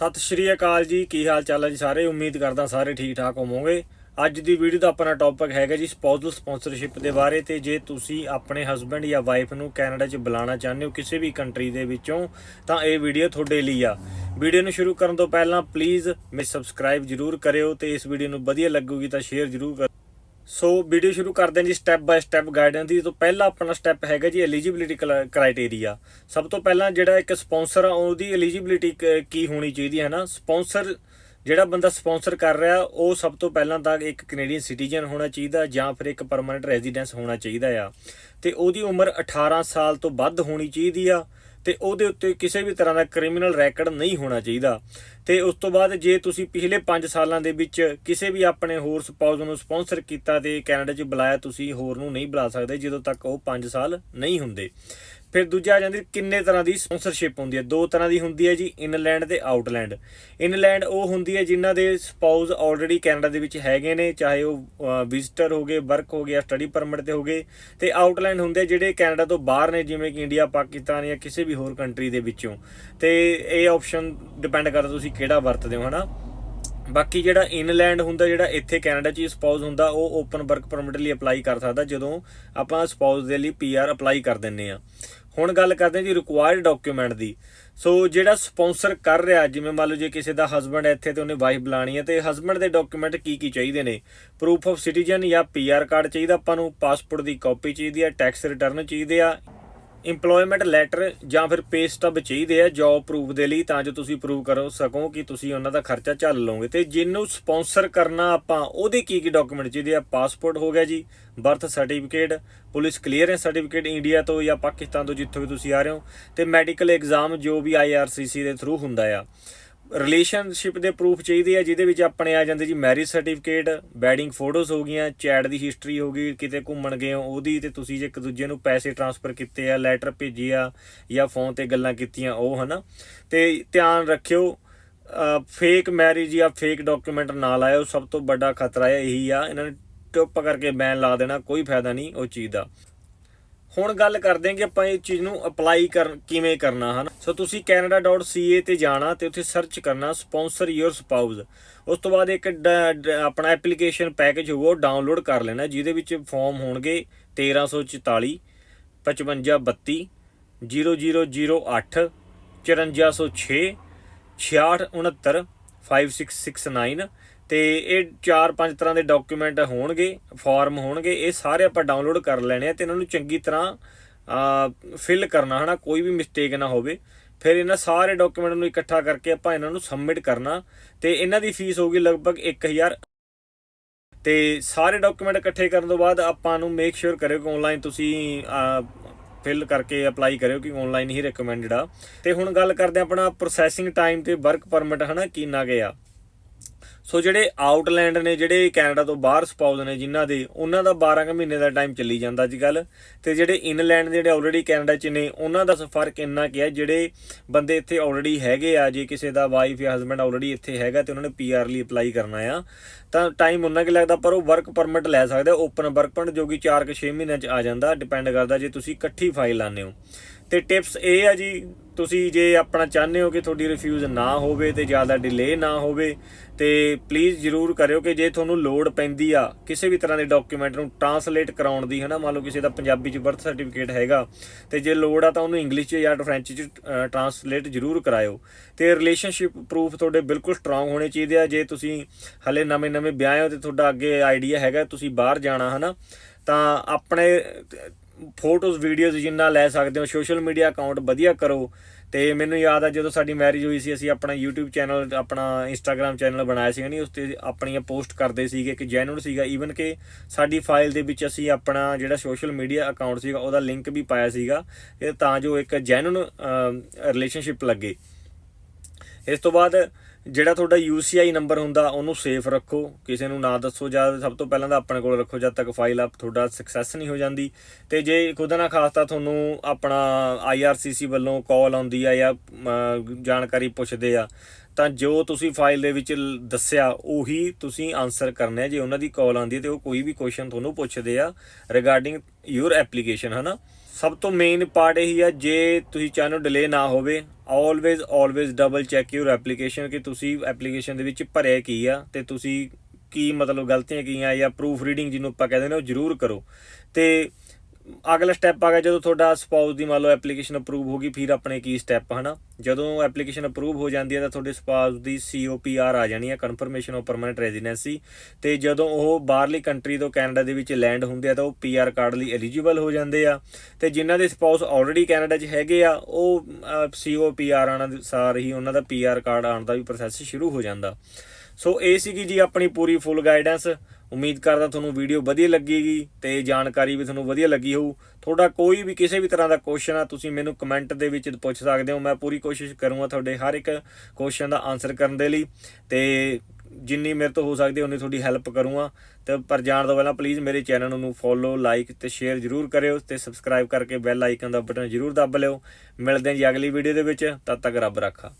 ਸਤਿ ਸ਼੍ਰੀ ਅਕਾਲ ਜੀ, ਕੀ ਹਾਲ ਚਾਲ ਹੈ ਜੀ ਸਾਰੇ? ਉਮੀਦ ਕਰਦਾ ਸਾਰੇ ਠੀਕ ਠਾਕ ਹੋਵੋਗੇ। ਅੱਜ ਦੀ ਵੀਡੀਓ ਦਾ ਆਪਣਾ ਟੌਪਿਕ ਹੈਗਾ ਜੀ ਸਪੌਜ਼ਲ ਸਪਾਂਸਰਸ਼ਿਪ ਦੇ ਬਾਰੇ ਤੇ ਜੇ ਤੁਸੀਂ ਆਪਣੇ ਹਸਬੰਡ ਜਾਂ ਵਾਈਫ ਨੂੰ ਕੈਨੇਡਾ 'ਚ ਬੁਲਾਉਣਾ ਚਾਹੁੰਦੇ ਹੋ ਕਿਸੇ ਵੀ ਕੰਟਰੀ ਦੇ ਵਿੱਚੋਂ, ਤਾਂ ਇਹ ਵੀਡੀਓ ਤੁਹਾਡੇ ਲਈ ਆ। ਵੀਡੀਓ ਨੂੰ ਸ਼ੁਰੂ ਕਰਨ ਤੋਂ ਪਹਿਲਾਂ ਪਲੀਜ਼ ਮੇ ਸਬਸਕ੍ਰਾਈਬ ਜਰੂਰ ਕਰਿਓ ਤੇ ਇਸ ਵੀਡੀਓ ਨੂੰ ਵਧੀਆ ਲੱਗੂਗੀ ਤਾਂ ਸ਼ੇਅਰ ਜਰੂਰ ਕਰੋ ਸੋ ਵੀਡੀਓ ਸ਼ੁਰੂ ਕਰਦੇ ਹਾਂ ਜੀ ਸਟੈਪ ਬਾਈ ਸਟੈਪ ਗਾਈਡੈਂਸ ਦੀ। ਤੋਂ ਪਹਿਲਾ ਆਪਣਾ ਸਟੈਪ ਹੈਗਾ ਜੀ ਐਲੀਜੀਬਿਲਿਟੀ ਕ੍ਰਾਈਟੇਰੀਆ ਸਭ ਤੋਂ ਪਹਿਲਾਂ ਜਿਹੜਾ ਇੱਕ ਸਪਾਂਸਰ ਆ, ਉਹਦੀ ਐਲੀਜੀਬਿਲਿਟੀ ਕੀ ਹੋਣੀ ਚਾਹੀਦੀ ਹੈ ਨਾ? ਸਪਾਂਸਰ ਜਿਹੜਾ ਬੰਦਾ ਸਪਾਂਸਰ ਕਰ ਰਿਹਾ, ਉਹ ਸਭ ਤੋਂ ਪਹਿਲਾਂ ਤਾਂ ਇੱਕ ਕੈਨੇਡੀਅਨ ਸਿਟੀਜ਼ਨ ਹੋਣਾ ਚਾਹੀਦਾ ਜਾਂ ਫਿਰ ਇੱਕ ਪਰਮਨੈਂਟ ਰੈਜ਼ੀਡੈਂਸ ਹੋਣਾ ਚਾਹੀਦਾ ਆ। ਤੇ ਉਹਦੀ ਉਮਰ 18 ਸਾਲ ਤੋਂ ਵੱਧ ਹੋਣੀ ਚਾਹੀਦੀ ਆ। ਤੇ ਉਹਦੇ ਉੱਤੇ ਕਿਸੇ ਵੀ ਤਰ੍ਹਾਂ ਦਾ ਕ੍ਰਿਮੀਨਲ ਰੈਕੋਰਡ ਨਹੀਂ ਹੋਣਾ ਚਾਹੀਦਾ। ਤੇ ਉਸ ਤੋਂ ਬਾਅਦ ਜੇ ਤੁਸੀਂ ਪਿਛਲੇ 5 ਸਾਲਾਂ ਦੇ ਵਿੱਚ ਕਿਸੇ ਵੀ ਆਪਣੇ ਹੋਰ ਸਪਾਊਸ ਨੂੰ ਸਪਾਂਸਰ ਕੀਤਾ ਤੇ ਕੈਨੇਡਾ 'ਚ ਬੁਲਾਇਆ, ਤੁਸੀਂ ਹੋਰ ਨੂੰ ਨਹੀਂ ਬੁਲਾ ਸਕਦੇ ਜਦੋਂ ਤੱਕ ਉਹ 5 ਸਾਲ ਨਹੀਂ ਹੁੰਦੇ। ਫਿਰ ਦੂਜਾ ਆ ਜਾਂਦੀ ਕਿੰਨੇ ਤਰ੍ਹਾਂ ਦੀ ਸਪਾਂਸਰਸ਼ਿਪ ਹੁੰਦੀ ਹੈ। ਦੋ ਤਰ੍ਹਾਂ ਦੀ ਹੁੰਦੀ ਹੈ ਜੀ ਇਨਲੈਂਡ ਤੇ ਆਊਟਲੈਂਡ ਇਨਲੈਂਡ ਉਹ ਹੁੰਦੀ ਹੈ ਜਿਨ੍ਹਾਂ ਦੇ ਸਪਾਊਸ ਆਲਰੇਡੀ ਕੈਨੇਡਾ ਦੇ ਵਿੱਚ ਹੈਗੇ ਨੇ, ਚਾਹੇ ਉਹ ਵਿਜ਼ਟਰ ਹੋਗੇ ਵਰਕ ਹੋ ਗਿਆ ਸਟੱਡੀ ਪਰਮਿਟ ਤੇ ਹੋਗੇ ਤੇ ਆਊਟਲੈਂਡ ਹੁੰਦੇ ਜਿਹੜੇ ਕੈਨੇਡਾ ਤੋਂ ਬਾਹਰ ਨੇ, ਜਿਵੇਂ ਕਿ ਇੰਡੀਆ, ਪਾਕਿਸਤਾਨ ਜਾਂ ਕਿਸੇ ਵੀ ਹੋਰ ਕੰਟਰੀ ਦੇ ਵਿੱਚੋਂ। ਤੇ ਇਹ ਆਪਸ਼ਨ ਡਿਪੈਂਡ ਕਰਦਾ ਤੁਸੀਂ ਕਿਹੜਾ ਵਰਤਦੇ ਹੋ, ਹਨਾ? ਬਾਕੀ ਜਿਹੜਾ ਇਨਲੈਂਡ ਹੁੰਦਾ, ਜਿਹੜਾ ਇੱਥੇ ਕੈਨੇਡਾ 'ਚ ਹੀ ਸਪਾਊਸ ਹੁੰਦਾ, ਉਹ ਓਪਨ ਵਰਕ ਪਰਮਿਟ ਲਈ ਅਪਲਾਈ ਕਰ ਸਕਦਾ, ਜਦੋਂ ਆਪਾਂ ਸਪਾਊਸ ਦੇ ਲਈ ਪੀਆਰ ਅਪਲਾਈ ਕਰ ਦਿੰਨੇ ਆ ਹੁਣ ਗੱਲ ਕਰਦੇ ਹਾਂ ਜੀ ਰਿਕੁਆਇਰਡ ਡਾਕੂਮੈਂਟ ਦੀ। ਸੋ ਜਿਹੜਾ ਸਪਾਂਸਰ ਕਰ ਰਿਹਾ, ਜਿਵੇਂ ਮੰਨ ਲਓ ਜੇ ਕਿਸੇ ਦਾ ਹਸਬੰਡ ਹੈ, ਇੱਥੇ ਤੇ ਉਹਨੇ ਵਾਈਫ ਬੁਲਾਣੀ ਹੈ, ਤੇ ਹਸਬੰਡ ਦੇ ਡਾਕੂਮੈਂਟ ਕੀ ਕੀ ਚਾਹੀਦੇ ਨੇ? ਪ੍ਰੂਫ ਆਫ ਸਿਟੀਜ਼ਨ ਜਾਂ ਪੀਆਰ ਕਾਰਡ ਚਾਹੀਦਾ ਆਪਾਂ ਨੂੰ ਪਾਸਪੋਰਟ ਦੀ ਕਾਪੀ ਚਾਹੀਦੀ ਹੈ ਟੈਕਸ ਰਿਟਰਨ ਚਾਹੀਦੇ ਆ ਇੰਪਲੋਇਮੈਂਟ ਲੈਟਰ ਜਾਂ ਫਿਰ ਪੇ ਸਟੱਬ ਚਾਹੀਦੇ ਆ ਜੌਬ ਪ੍ਰੂਫ ਦੇ ਲਈ, ਤਾਂ ਜੋ ਤੁਸੀਂ ਪ੍ਰੂਵ ਕਰੋ ਸਕੋ ਕਿ ਤੁਸੀਂ ਉਹਨਾਂ ਦਾ ਖਰਚਾ ਝੱਲ ਲਓਗੇ। ਤੇ ਜਿਹਨੂੰ ਸਪਾਂਸਰ ਕਰਨਾ ਆਪਾਂ, ਉਹਦੇ ਕੀ ਕੀ ਡਾਕੂਮੈਂਟ ਚਾਹੀਦੇ ਆ? ਪਾਸਪੋਰਟ ਹੋ ਗਿਆ ਜੀ birth certificate police clearance certificate India ਤੋਂ ਜਾਂ ਪਾਕਿਸਤਾਨ ਤੋਂ ਜਿੱਥੋਂ ਵੀ ਤੁਸੀਂ ਆ ਰਹੇ ਹੋ। ਤੇ ਮੈਡੀਕਲ ਐਗਜ਼ਾਮ ਜੋ ਵੀ ਆਈਆਰਸੀਸੀ ਦੇ ਥਰੂ ਹੁੰਦਾ ਆ। ਰਿਲੇਸ਼ਨਸ਼ਿਪ ਦੇ ਪ੍ਰੂਫ ਚਾਹੀਦੇ ਆ, ਜਿਹਦੇ ਵਿੱਚ ਆਪਣੇ ਆ ਜਾਂਦੇ ਜੀ ਮੈਰਿਜ ਸਰਟੀਫਿਕੇਟ ਵੈਡਿੰਗ ਫੋਟੋਜ਼ ਹੋ ਗਈਆਂ ਚੈਟ ਦੀ ਹਿਸਟਰੀ ਹੋ ਗਈ, ਕਿਤੇ ਘੁੰਮਣ ਗਏ ਹੋ, ਉਹਦੀ ਤੇ ਤੁਸੀਂ ਜੇ ਇੱਕ ਦੂਜੇ ਨੂੰ ਪੈਸੇ ਟ੍ਰਾਂਸਫਰ ਕੀਤੇ ਆ ਲੈਟਰ ਭੇਜੇ ਆ, ਜਾਂ ਫੋਨ ਤੇ ਗੱਲਾਂ ਕੀਤੀਆਂ, ਉਹ ਹਨਾ। ਤੇ ਧਿਆਨ ਰੱਖਿਓ ਫੇਕ ਮੈਰਿਜ ਜਾਂ ਫੇਕ ਡਾਕੂਮੈਂਟ ਨਾ ਲਾਇਓ, ਸਭ ਤੋਂ ਵੱਡਾ ਖਤਰਾ ਇਹੀ ਆ, ਇਹਨਾਂ ਨੇ ਟੁੱਪ ਕਰਕੇ ਬੈਨ ਲਾ ਦੇਣਾ, ਕੋਈ ਫਾਇਦਾ ਨਹੀਂ ਉਹ ਚੀਜ਼ ਦਾ। ਹੁਣ ਗੱਲ ਕਰਦੇ ਹਾਂ ਕਿ ਆਪਾਂ ਇਹ ਚੀਜ਼ ਨੂੰ ਅਪਲਾਈ ਕਰ, ਕਿਵੇਂ ਕਰਨਾ, ਹਨ? ਸੋ ਤੁਸੀਂ canada.ca ਤੇ ਜਾਣਾ ਤੇ ਉੱਥੇ ਸਰਚ ਕਰਨਾ ਸਪਾਂਸਰ ਯੂਰ ਸਪਾਊਸ ਉਸ ਤੋਂ ਬਾਅਦ ਇੱਕ ਡ- ਆਪਣਾ ਐਪਲੀਕੇਸ਼ਨ ਪੈਕੇਜ ਹੋਊਗਾ, ਉਹ ਡਾਊਨਲੋਡ ਕਰ ਲੈਣਾ, ਜਿਹਦੇ ਵਿੱਚ ਫਾਰਮ ਹੋਣਗੇ 1344 5532 0008 5406 6669 5669 ਤੇ ਇਹ ਚਾਰ ਪੰਜ ਤਰ੍ਹਾਂ ਦੇ ਡਾਕੂਮੈਂਟ ਹੋਣਗੇ ਫਾਰਮ ਹੋਣਗੇ, ਇਹ ਸਾਰੇ ਆਪਾਂ ਡਾਊਨਲੋਡ ਕਰ ਲੈਣੇ ਆ ਤੇ ਇਹਨਾਂ ਨੂੰ ਚੰਗੀ ਤਰ੍ਹਾਂ ਫਿਲ ਕਰਨਾ, ਹਨਾ, ਕੋਈ ਵੀ ਮਿਸਟੇਕ ਨਾ ਹੋਵੇ। ਫਿਰ ਇਹਨਾਂ ਸਾਰੇ ਡਾਕੂਮੈਂਟ ਨੂੰ ਇਕੱਠਾ ਕਰਕੇ ਆਪਾਂ ਇਹਨਾਂ ਨੂੰ ਸਬਮਿਟ ਕਰਨਾ, ਤੇ ਇਹਨਾਂ ਦੀ ਫੀਸ ਹੋਊਗੀ ਲਗਭਗ 1000 ਤੇ ਸਾਰੇ ਡਾਕੂਮੈਂਟ ਇਕੱਠੇ ਕਰਨ ਤੋਂ ਬਾਅਦ ਆਪਾਂ ਨੂੰ ਮੇਕ ਸ਼ੋਰ ਕਰਿਓ ਕਿ ਆਨਲਾਈਨ ਤੁਸੀਂ ਫਿਲ ਕਰਕੇ ਅਪਲਾਈ ਕਰਿਓ ਕਿ ਆਨਲਾਈਨ ਹੀ ਰეკਮੈਂਡਡ ਆ। ਤੇ ਹੁਣ ਗੱਲ ਕਰਦੇ ਹਾਂ ਆਪਣਾ ਪ੍ਰੋਸੈਸਿੰਗ ਟਾਈਮ ਤੇ ਵਰਕ ਪਰਮਿਟ ਹਨਾ, ਕਿੰਨਾ ਗਿਆ ਸੋ ਜਿਹੜੇ ਆਊਟਲੈਂਡ ਨੇ, ਜਿਹੜੇ ਕੈਨੇਡਾ ਤੋਂ ਬਾਹਰ ਸਪਾਊਸ ਨੇ ਜਿਨ੍ਹਾਂ ਦੇ, ਉਹਨਾਂ ਦਾ 12 ਕੁ ਮਹੀਨੇ ਦਾ ਟਾਈਮ ਚੱਲੀ ਜਾਂਦਾ ਅੱਜ ਕੱਲ ਤੇ ਜਿਹੜੇ ਇਨਲੈਂਡ ਦੇ ਜਿਹੜੇ ਆਲਰੇਡੀ ਕੈਨੇਡਾ 'ਚ ਨੇ, ਉਹਨਾਂ ਦਾ ਫ਼ਰਕ ਇੰਨਾ ਕਿ ਹੈ, ਜਿਹੜੇ ਬੰਦੇ ਇੱਥੇ ਆਲਰੇਡੀ ਹੈਗੇ ਆ, ਜੇ ਕਿਸੇ ਦਾ ਵਾਈਫ ਜਾਂ ਹਸਬੰਡ ਆਲਰੇਡੀ ਇੱਥੇ ਹੈਗਾ ਤੇ ਉਹਨਾਂ ਨੇ ਪੀਆਰ ਲਈ ਅਪਲਾਈ ਕਰਨਾ ਆ, ਤਾਂ ਟਾਈਮ ਉਹਨਾਂ ਕਿ ਲੱਗਦਾ, ਪਰ ਉਹ ਵਰਕ ਪਰਮਿਟ ਲੈ ਸਕਦਾ ਓਪਨ ਵਰਕ ਪਰਮਿਟ ਜੋ ਕਿ 4 ਕੁ 6 ਮਹੀਨਿਆਂ 'ਚ ਆ ਜਾਂਦਾ ਡਿਪੈਂਡ ਕਰਦਾ ਜੇ ਤੁਸੀਂ ਇਕੱਠੀ ਫਾਈਲ ਲਾਉਂਦੇ ਹੋ। ਤੇ ਟਿਪਸ ਇਹ ਆ ਜੀ ਤੁਸੀਂ ਜੇ ਆਪਣਾ ਚਾਹੁੰਦੇ ਹੋ ਕਿ ਤੁਹਾਡੀ ਰਿਫਿਊਜ਼ ਨਾ ਹੋਵੇ ਤੇ ਜ਼ਿਆਦਾ ਡਿਲੇ ਨਾ ਹੋਵੇ, ਤੇ ਪਲੀਜ਼ ਜਰੂਰ ਕਰਿਓ ਕਿ ਜੇ ਤੁਹਾਨੂੰ ਲੋੜ ਪੈਂਦੀ ਆ ਕਿਸੇ ਵੀ ਤਰ੍ਹਾਂ ਦੇ ਡਾਕੂਮੈਂਟ ਨੂੰ ਟਰਾਂਸਲੇਟ ਕਰਾਉਣ ਦੀ, ਹਨਾ? ਮੰਨ ਲਓ ਕਿਸੇ ਦਾ ਪੰਜਾਬੀ ਚ ਬਰਥ ਸਰਟੀਫਿਕੇਟ ਹੈਗਾ, ਤੇ ਜੇ ਲੋੜ ਆ ਤਾਂ ਉਹਨੂੰ ਇੰਗਲਿਸ਼ ਚ ਜਾਂ ਫ੍ਰੈਂਚ ਚ ਟਰਾਂਸਲੇਟ ਜਰੂਰ ਕਰਾਇਓ। ਤੇ ਰਿਲੇਸ਼ਨਸ਼ਿਪ ਪ੍ਰੂਫ ਤੁਹਾਡੇ ਬਿਲਕੁਲ ਸਟਰੋਂਗ ਹੋਣੇ ਚਾਹੀਦੇ ਆ। ਜੇ ਤੁਸੀਂ ਹਲੇ ਨਵੇਂ-ਨਵੇਂ ਵਿਆਹ ਹੋ ਤੇ ਤੁਹਾਡਾ ਅੱਗੇ ਆਈਡੀਆ ਹੈਗਾ, ਤੁਸੀਂ ਬਾਹਰ ਜਾਣਾ, ਹਨਾ? ਤਾਂ ਆਪਣੇ ਫੋਟੋਜ਼, ਵੀਡੀਓਜ਼ ਜਿੰਨਾ ਲੈ ਸਕਦੇ ਹੋ, ਸੋਸ਼ਲ ਮੀਡੀਆ ਅਕਾਊਂਟ ਵਧੀਆ ਕਰੋ। ਤੇ ਮੈਨੂੰ ਯਾਦ ਆ ਜਦੋਂ ਸਾਡੀ ਮੈਰਿਜ ਹੋਈ ਸੀ, ਅਸੀਂ ਆਪਣਾ YouTube ਚੈਨਲ ਆਪਣਾ Instagram ਚੈਨਲ ਬਣਾਇਆ ਸੀਗਾ ਨਹੀਂ ਉਸ ਤੇ ਆਪਣੀਆਂ ਪੋਸਟ ਕਰਦੇ ਸੀਗੇ ਕਿ ਜੈਨੂਨ ਸੀਗਾ। ਈਵਨ ਕਿ ਸਾਡੀ ਫਾਈਲ ਦੇ ਵਿੱਚ ਅਸੀਂ ਆਪਣਾ ਜਿਹੜਾ ਸੋਸ਼ਲ ਮੀਡੀਆ ਅਕਾਊਂਟ ਸੀਗਾ, ਉਹਦਾ ਲਿੰਕ ਵੀ ਪਾਇਆ ਸੀਗਾ। ਇਹ ਤਾਂ ਜੋ ਇੱਕ ਜੈਨੂਨ ਰਿਲੇਸ਼ਨਸ਼ਿਪ ਲੱਗੇ। ਇਸ ਤੋਂ ਬਾਅਦ ਜਿਹੜਾ ਤੁਹਾਡਾ UCI ਨੰਬਰ ਹੁੰਦਾ, ਉਹਨੂੰ ਸੇਫ ਰੱਖੋ। ਕਿਸੇ ਨੂੰ ਨਾ ਦੱਸੋ ਜਦ ਸਭ ਤੋਂ ਪਹਿਲਾਂ ਤਾਂ ਆਪਣੇ ਕੋਲ ਰੱਖੋ, ਜਦ ਤੱਕ ਫਾਈਲ ਆਪ ਤੁਹਾਡਾ ਸਕਸੈਸ ਨਹੀਂ ਹੋ ਜਾਂਦੀ। ਤੇ ਜੇ ਖੁਦ ਨਾ ਖ਼ਾਸ ਤਾਂ ਤੁਹਾਨੂੰ ਆਪਣਾ IRCC ਵੱਲੋਂ ਕਾਲ ਆਉਂਦੀ ਆ ਜਾਂ ਜਾਣਕਾਰੀ ਪੁੱਛਦੇ ਆ। ਤਾਂ ਜੋ ਤੁਸੀਂ ਫਾਈਲ ਦੇ ਵਿੱਚ ਦੱਸਿਆ, ਉਹੀ ਤੁਸੀਂ ਆਨਸਰ ਕਰਨਾ ਹੈ। ਜੇ ਉਹਨਾਂ ਦੀ ਕਾਲ ਆਉਂਦੀ ਹੈ ਤੇ ਉਹ ਕੋਈ ਵੀ ਕੁਐਸਚਨ ਤੁਹਾਨੂੰ ਪੁੱਛਦੇ ਆ ਰਿਗਾਰਡਿੰਗ ਯੂਰ ਐਪਲੀਕੇਸ਼ਨ ਹਨਾ? ਸਭ ਤੋਂ ਮੇਨ ਪਾਰਟ ਇਹੀ ਆ, ਜੇ ਤੁਸੀਂ ਚਾਹੁੰਦੇ ਹੋ ਡਿਲੇ ਨਾ ਹੋਵੇ always always double check your application ਕਿ ਤੁਸੀਂ ਐਪਲੀਕੇਸ਼ਨ ਦੇ ਵਿੱਚ ਭਰਿਆ ਕੀ ਆ ਤੇ ਤੁਸੀਂ ਕੀ ਮਤਲਬ ਗਲਤੀਆਂ ਕੀ ਆ ਜਾਂ ਪ੍ਰੂਫ ਰੀਡਿੰਗ ਜਿਹਨੂੰ ਆਪਾਂ ਕਹਿੰਦੇ ਨੇ ਉਹ ਜ਼ਰੂਰ ਕਰੋ। ਤੇ ਅਗਲਾ ਸਟੈਪ ਆ ਗਿਆ ਜਦੋਂ ਤੁਹਾਡਾ ਸਪਾਊਸ ਦੀ ਮੰਨ ਲਓ ਐਪਲੀਕੇਸ਼ਨ ਅਪਰੂਵ ਹੋ ਗਈ, ਫਿਰ ਆਪਣੇ ਕੀ ਸਟੈਪ ਹਨਾ? ਜਦੋਂ ਐਪਲੀਕੇਸ਼ਨ ਅਪਰੂਵ ਹੋ ਜਾਂਦੀ ਹੈ ਤਾਂ ਤੁਹਾਡੇ ਸਪਾਊਸ ਦੀ ਸੀਓਪੀਆਰ ਆ ਜਾਣੀ ਹੈ ਕਨਫਰਮੇਸ਼ਨ ਆਫ ਪਰਮਨੈਂਟ ਰੈਜ਼ੀਡੈਂਸੀ ਤੇ ਜਦੋਂ ਉਹ ਬਾਹਰਲੀ ਕੰਟਰੀ ਤੋਂ ਕੈਨੇਡਾ ਦੇ ਵਿੱਚ ਲੈਂਡ ਹੁੰਦੇ ਆ ਤਾਂ ਉਹ ਪੀਆਰ ਕਾਰਡ ਲਈ ਐਲੀਜੀਬਲ ਹੋ ਜਾਂਦੇ ਆ। ਤੇ ਜਿਨ੍ਹਾਂ ਦੇ ਸਪਾਊਸ ਆਲਰੇਡੀ ਕੈਨੇਡਾ 'ਚ ਹੈਗੇ ਆ, ਉਹ ਸੀਓਪੀਆਰ ਆਉਣ ਦੇ ਸਾਰ ਹੀ ਉਹਨਾਂ ਦਾ ਪੀਆਰ ਕਾਰਡ ਆਉਣ ਦਾ ਵੀ ਪ੍ਰੋਸੈਸ ਸ਼ੁਰੂ ਹੋ ਜਾਂਦਾ। ਸੋ ਇਹ ਸੀਗੀ ਜੀ ਆਪਣੀ ਪੂਰੀ ਫੁੱਲ ਗਾਈਡੈਂਸ ਉਮੀਦ ਕਰਦਾ ਤੁਹਾਨੂੰ ਵੀਡੀਓ ਵਧੀਆ ਲੱਗੇਗੀ ਤੇ ਜਾਣਕਾਰੀ ਵੀ ਤੁਹਾਨੂੰ ਵਧੀਆ ਲੱਗੀ ਹੋਊ। ਤੁਹਾਡਾ ਕੋਈ ਵੀ ਕਿਸੇ ਵੀ ਤਰ੍ਹਾਂ ਦਾ ਕੁਐਸਚਨ ਆ, ਤੁਸੀਂ ਮੈਨੂੰ ਕਮੈਂਟ ਦੇ ਵਿੱਚ ਪੁੱਛ ਸਕਦੇ ਹੋ। ਮੈਂ ਪੂਰੀ ਕੋਸ਼ਿਸ਼ ਕਰੂੰਗਾ ਤੁਹਾਡੇ ਹਰ ਇੱਕ ਕੁਐਸਚਨ ਦਾ ਆਨਸਰ ਕਰਨ ਦੇ ਲਈ ਤੇ ਜਿੰਨੀ ਮੇਰੇ ਤੋਂ ਹੋ ਸਕਦੀ ਉਨੀ ਤੁਹਾਡੀ ਹੈਲਪ ਕਰੂੰਗਾ। ਤੇ ਪਰ ਜਾਣ ਤੋਂ ਪਹਿਲਾਂ ਪਲੀਜ਼ ਮੇਰੇ ਚੈਨਲ ਨੂੰ ਫੋਲੋ ਲਾਈਕ ਤੇ ਸ਼ੇਅਰ ਜਰੂਰ ਕਰਿਓ ਤੇ ਸਬਸਕ੍ਰਾਈਬ ਕਰਕੇ ਬੈਲ ਆਈਕਨ ਦਾ ਬਟਨ ਜਰੂਰ ਦੱਬ ਲਿਓ। ਮਿਲਦੇ ਹਾਂ ਜੀ ਅਗਲੀ ਵੀਡੀਓ ਦੇ ਵਿੱਚ, ਤਦ ਤੱਕ ਰੱਬ ਰੱਖਾ।